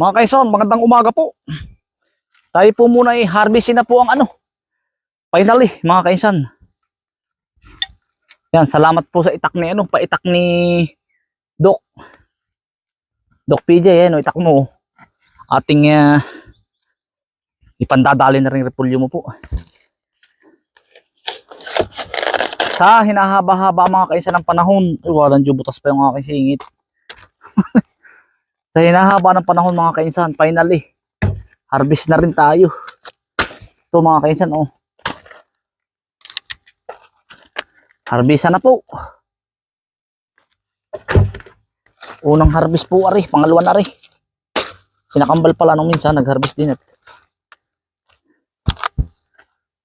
Mga kaison, magandang umaga po. Tayo po muna ay harvestin na po ang ano. Finally, mga kaisan. Yan, salamat po sa itak ni ano, paitak ni Doc. Doc PJ, yan, o, itak mo. Ating uh, ipandadali na rin repulyo mo po. Sa hinahaba-haba mga kaisa ng panahon, ay walang butas pa yung aking singit. Sa hinahaba ng panahon mga kainsan, finally, harvest na rin tayo. Ito mga kainsan, oh. Harvest na po. Unang harvest po, ari. Pangalawa na, ari. Sinakambal pala nung minsan, nag-harvest din. At...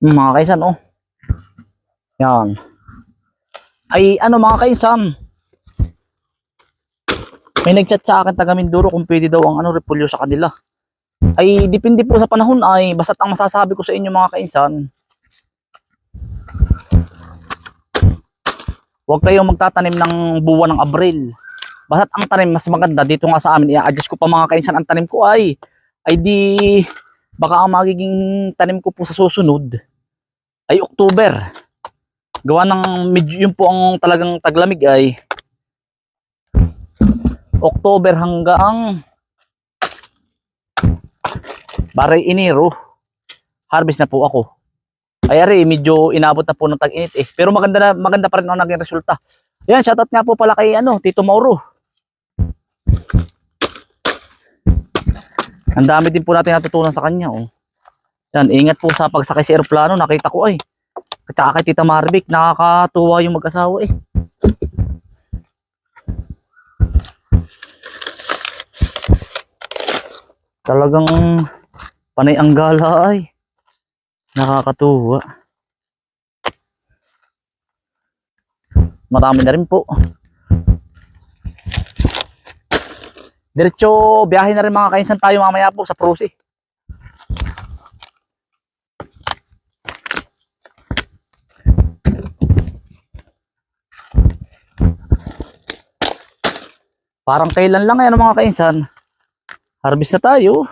Hmm, Mga kaisan, oh. Yan. Ay, ano mga kaisan, may nagchat sa akin taga Mindoro kung pwede daw ang ano repolyo sa kanila. Ay depende po sa panahon ay basta't ang masasabi ko sa inyo mga kainsan. Huwag kayong magtatanim ng buwan ng Abril. Basta't ang tanim mas maganda dito nga sa amin i-adjust ko pa mga kainsan ang tanim ko ay ay di baka ang magiging tanim ko po sa susunod ay October. Gawa ng medyo yun po ang talagang taglamig ay October hanggang Baray Enero harvest na po ako. Ay ari, medyo inabot na po ng tag-init eh. Pero maganda na maganda pa rin ang naging resulta. Yan, shoutout nga po pala kay ano, Tito Mauro. Ang dami din po natin natutunan sa kanya, oh. Yan, ingat po sa pagsakay sa eroplano, nakita ko ay. At saka kay Tita Marvic, nakakatuwa yung mag-asawa eh. Talagang panay ang gala ay. Nakakatuwa. Marami na rin po. Diretso, biyahe na rin mga kainsan tayo mamaya po sa Prusi. Parang kailan lang yan mga kainsan. Harvest na tayo.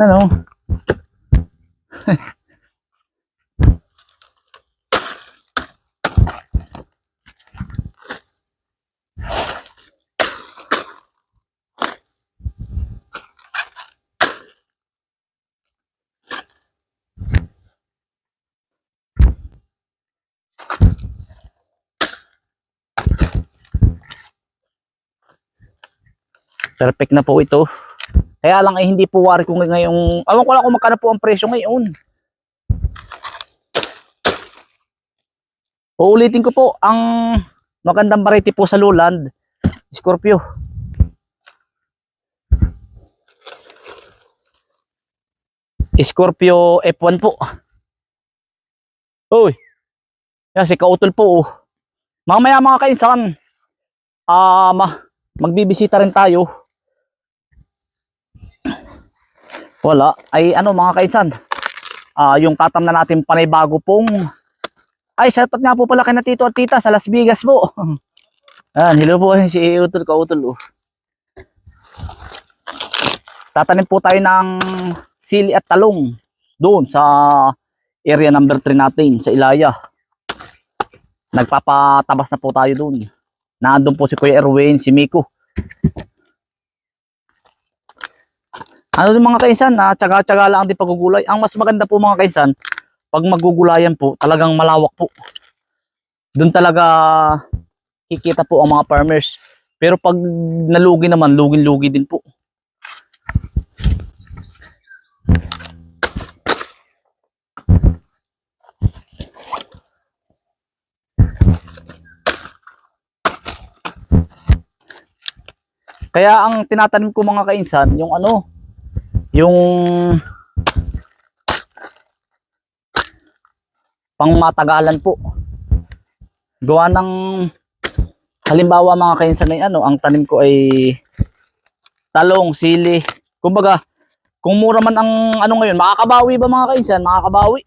Ano? Perfect na po ito. Kaya lang ay hindi po wari ko ngayong, awan ko lang kung magkano po ang presyo ngayon. Uulitin ko po, ang magandang variety po sa Lowland, Scorpio. Scorpio F1 po. Uy, yan si Kautol po. Oh. Mamaya mga kainsan, ma magbibisita rin tayo Wala. Ay ano mga kainsan. Ah, yung tatam na natin panay bago pong Ay, shoutout nga po pala kay na tito at tita sa Las Vegas po. Ayan, hello po si Utol ka Utol. Oh. Tatanim po tayo ng sili at talong doon sa area number 3 natin sa Ilaya. Nagpapatabas na po tayo doon. Nandun po si Kuya Erwin, si Miko. Ano din mga kaisan, na tsaga-tsaga lang din pagugulay. Ang mas maganda po mga kaisan, pag magugulayan po, talagang malawak po. Doon talaga kikita po ang mga farmers. Pero pag nalugi naman, lugin-lugi din po. Kaya ang tinatanim ko mga kainsan, yung ano, yung pangmatagalan po. Gawa ng halimbawa mga kainsan ay ano, ang tanim ko ay talong, sili. Kumbaga, kung mura man ang ano ngayon, makakabawi ba mga kainsan? Makakabawi.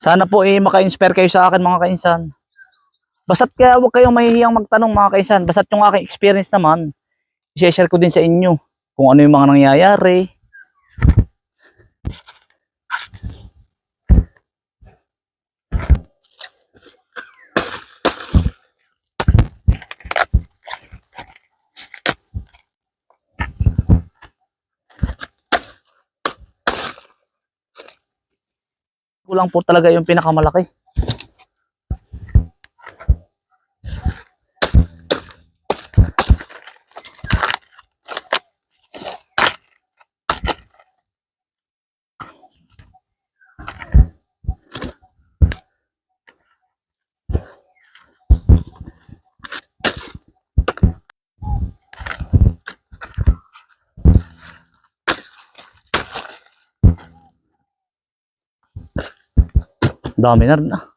Sana po eh maka-inspire kayo sa akin mga kainsan. Basta't kaya huwag kayong mahihiyang magtanong mga kaisan. Basta't yung aking experience naman, i-share ko din sa inyo kung ano yung mga nangyayari. Kulang po talaga yung pinakamalaki. Dami na rin ah.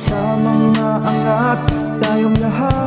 Magkasamang naangat Tayong lahat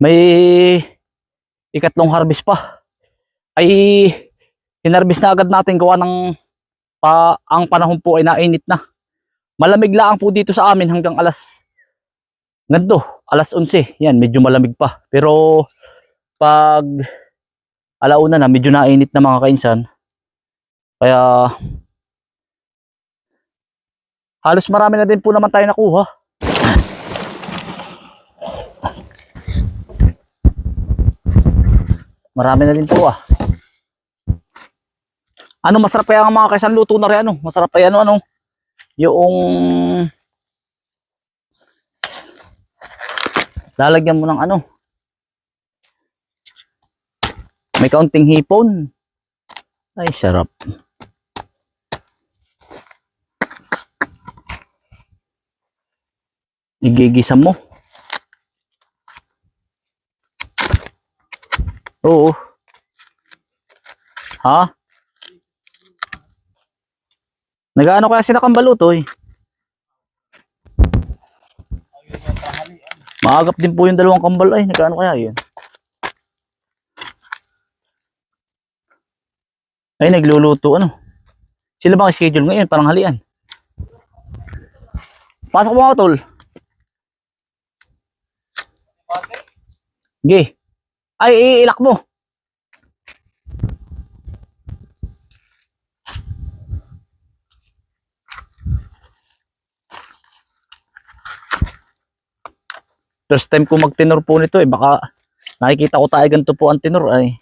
may ikatlong harvest pa. Ay hinarvest na agad natin gawa ng pa, ang panahon po ay nainit na. Malamig lang po dito sa amin hanggang alas ganito, alas 11 yan medyo malamig pa. Pero pag alauna na medyo nainit na mga kainsan. Kaya halos marami na din po naman tayo nakuha Marami na din po ah. Ano masarap kaya ang mga kaisan luto na rin ano? Masarap kaya ano ano? Yung lalagyan mo ng ano? May kaunting hipon. Ay, sarap. Igigisa mo. Oo. Ha? Nagaano kaya sila kambaluto eh? Maagap din po yung dalawang kambal ay nagaano kaya yun? Ay nagluluto ano? Sila bang schedule ngayon parang halian? Pasok mo ako tol. Ge. Ay, iilak mo. First time ko magtinor po nito eh. Baka nakikita ko tayo ganito po ang tinor ay.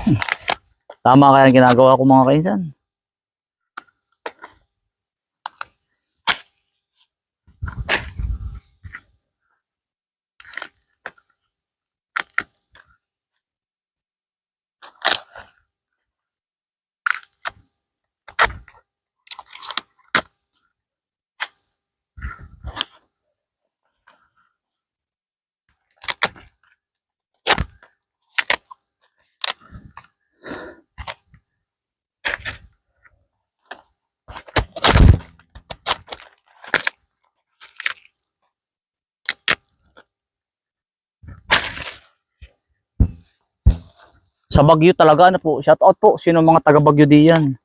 Hmm. Tama kaya ang ginagawa ko mga kainsan. Sa Bagyo talaga, ano po, shout out po, sino mga taga Bagyo diyan.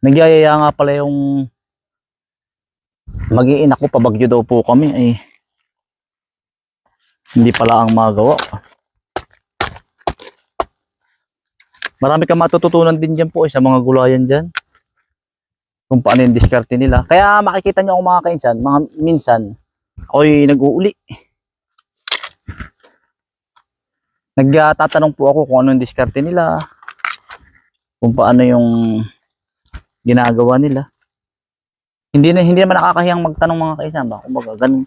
Nagyayaya nga pala yung mag-iina ko pa Bagyo daw po kami ay hindi pala ang magawa. Marami kang matututunan din dyan po eh, sa mga gulayan dyan. Kung paano yung diskarte nila. Kaya makikita nyo ako mga kainsan, mga minsan, ako'y nag-uuli. Nagtatanong po ako kung ano yung diskarte nila. Kung paano yung ginagawa nila. Hindi na hindi naman nakakahiyang magtanong mga kaisan ba. Kumbaga, ganun.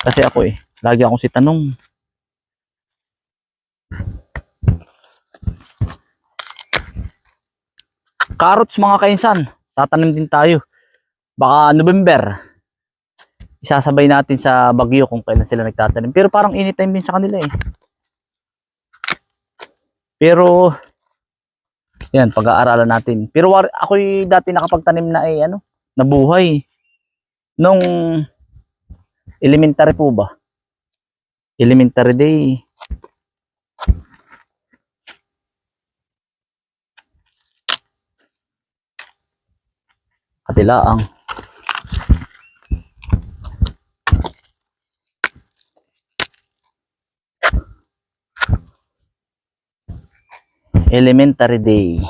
Kasi ako eh, lagi akong si tanong. Carrots mga kainsan, tatanim din tayo. Baka November. Isasabay natin sa Bagyo kung kailan sila nagtatanim. Pero parang anytime din sa kanila eh. Pero yan, pag-aaralan natin. Pero ako'y dati nakapagtanim na eh, ano, nabuhay. Nung elementary po ba? Elementary day. Katilaang. Elementary day.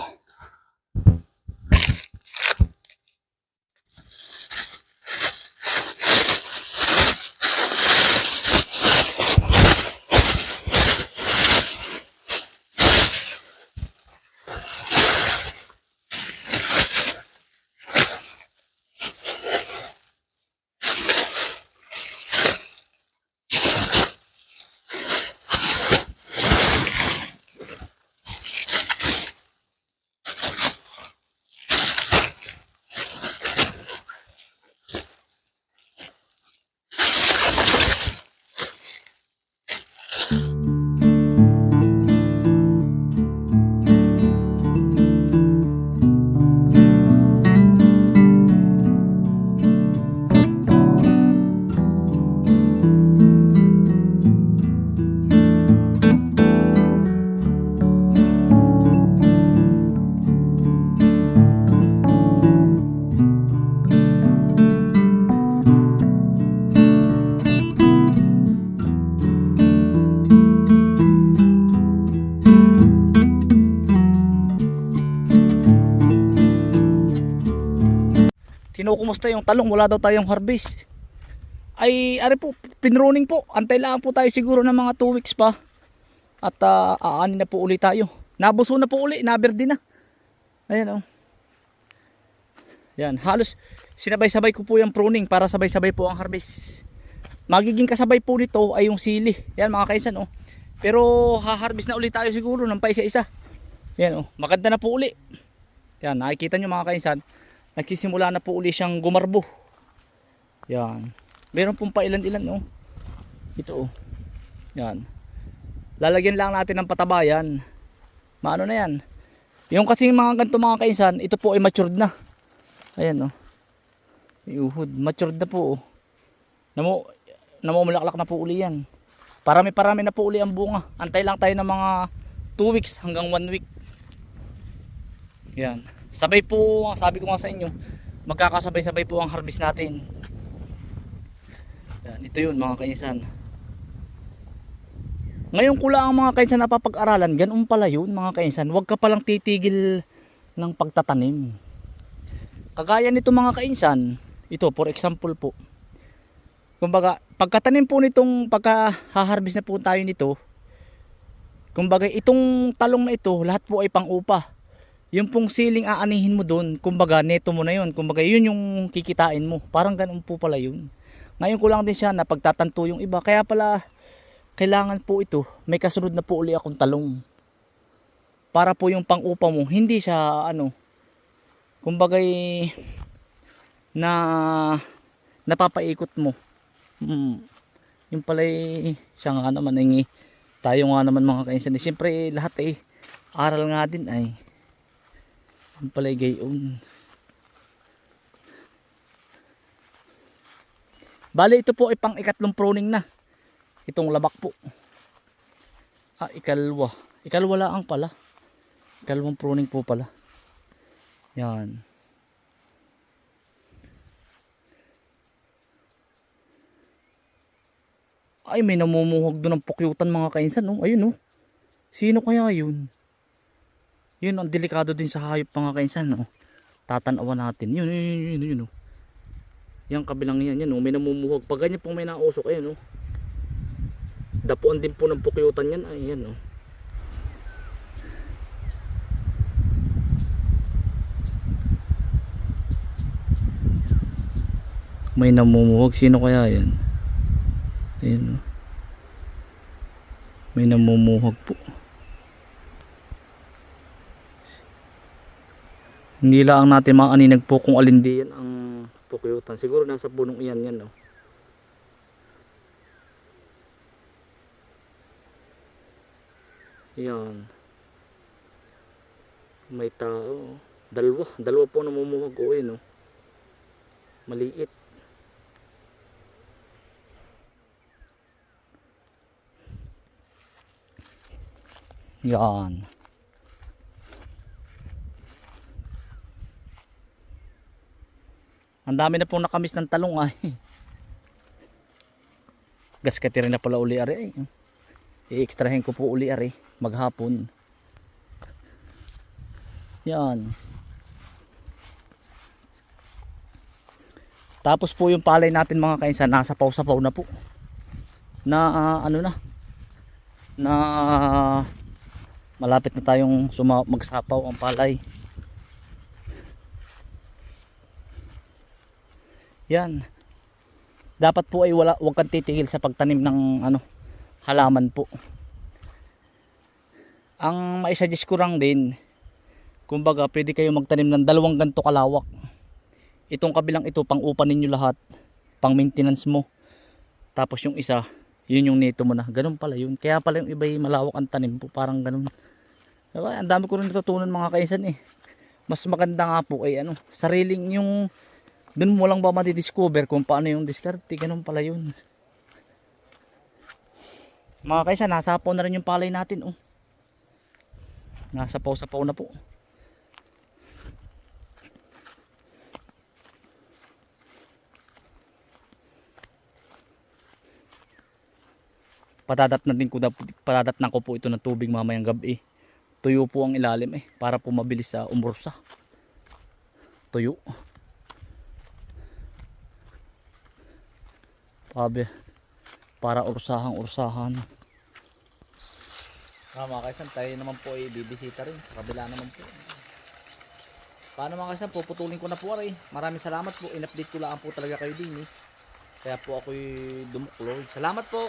Kinukumusta yung talong, wala daw tayong harvest. Ay, ari po, pinruning po. Antay lang po tayo siguro ng mga 2 weeks pa. At uh, aanin na po uli tayo. Nabuso na po uli, naberde na. Ayan oh. Yan, halos sinabay-sabay ko po yung pruning para sabay-sabay po ang harvest. Magiging kasabay po nito ay yung sili. Yan mga kaisan oh. Pero ha-harvest na ulit tayo siguro ng pa isa-isa. Yan oh, maganda na po uli. Yan, nakikita nyo mga kaisan, nagsisimula na po uli siyang gumarbo. Yan. Meron pong pailan-ilan oh. Ito oh. Yan. Lalagyan lang natin ng patabayan. Maano na yan. Yung kasi mga ganito mga kainsan, ito po ay matured na. Ayan oh. Iuhod, matured na po oh. Namo namumulaklak na po uli yan. Parami-parami na po uli ang bunga. Antay lang tayo ng mga 2 weeks hanggang 1 week. Yan. Sabay po, sabi ko nga sa inyo, magkakasabay-sabay po ang harvest natin. Yan, ito yun mga kainsan. Ngayon ko lang ang mga kainsan napapag-aralan, ganun pala yun mga kainsan. Huwag ka palang titigil ng pagtatanim. Kagaya nito mga kainsan, ito for example po. Kumbaga, pagkatanim po nitong pagka-harvest na po tayo nito, kumbaga itong talong na ito, lahat po ay pang-upa. Yung pong siling aanihin mo doon, kumbaga neto mo na yun. Kumbaga yun yung kikitain mo. Parang ganun po pala yun. Ngayon ko lang din siya na pagtatanto yung iba. Kaya pala kailangan po ito, may kasunod na po uli akong talong. Para po yung pang-upa mo, hindi siya ano, kumbaga na napapaikot mo. Mm, yung pala siya nga naman ay tayo nga naman mga kainsan. Siyempre lahat eh aral nga din ay ang palay gayon. Bale ito po ay pang ikatlong pruning na. Itong labak po. Ah, ikalwa. Ikalwa lang pala. Ikalawang pruning po pala. Yan. Ay, may namumuhog doon ng pukyutan mga kainsan. No? Ayun, no? Sino kaya yun? Yun, ang delikado din sa hayop mga kainsan. No? Tatanawan natin. Yun, yun, yun, yun, yun, no? Yan, kabilang yan, yan. No? May namumuhog. Pag ganyan pong may nausok, ayun, no? Dapuan din po ng pukyutan yan. Ay, yan, no? May namumuhog. Sino kaya yan? Ayun, no? May namumuhog po. Hindi lang natin maaninag po kung alin di yan ang pukyutan. Siguro nasa punong iyan yan, no? Yan. May tao. Dalawa. Dalawa po namumuhog ko eh, no? Maliit. Yan. Ang dami na pong nakamis ng talong ay. Gaskati rin na pala uli ari ay. I-extrahin ko po uli ari maghapon. Yan. Tapos po yung palay natin mga kainsan nasa paw-sapaw na po. Na ah, ano na. Na malapit na tayong magsapaw ang palay. Yan. Dapat po ay wala wag kang titigil sa pagtanim ng ano halaman po. Ang maisuggest ko lang din kumbaga pwede kayo magtanim ng dalawang ganto kalawak. Itong kabilang ito pang upa ninyo lahat, pang maintenance mo. Tapos yung isa, yun yung neto mo na. Ganun pala yun. Kaya pala yung iba ay malawak ang tanim po, parang ganun. Diba? Ang dami ko rin natutunan mga kaisan eh. Mas maganda nga po ay ano, sariling yung doon mo lang ba matidiscover kung paano yung diskarte, ganun pala yun. Mga kaisa, nasapaw na rin yung palay natin oh. Nasapaw-sapaw na po. Patadat na din ko patadat na ko po ito ng tubig mamayang gabi. Tuyo po ang ilalim eh para po mabilis sa umursa. Tuyo. Pabe. Para ursahang ursahan. Ah, mga kaisan, tayo naman po ay bibisita rin. Sa kabila naman po. Paano mga kaisan, puputulin ko na po rin. Maraming salamat po. In-update ko lang po talaga kayo din eh. Kaya po ako'y dumuklo. Salamat po.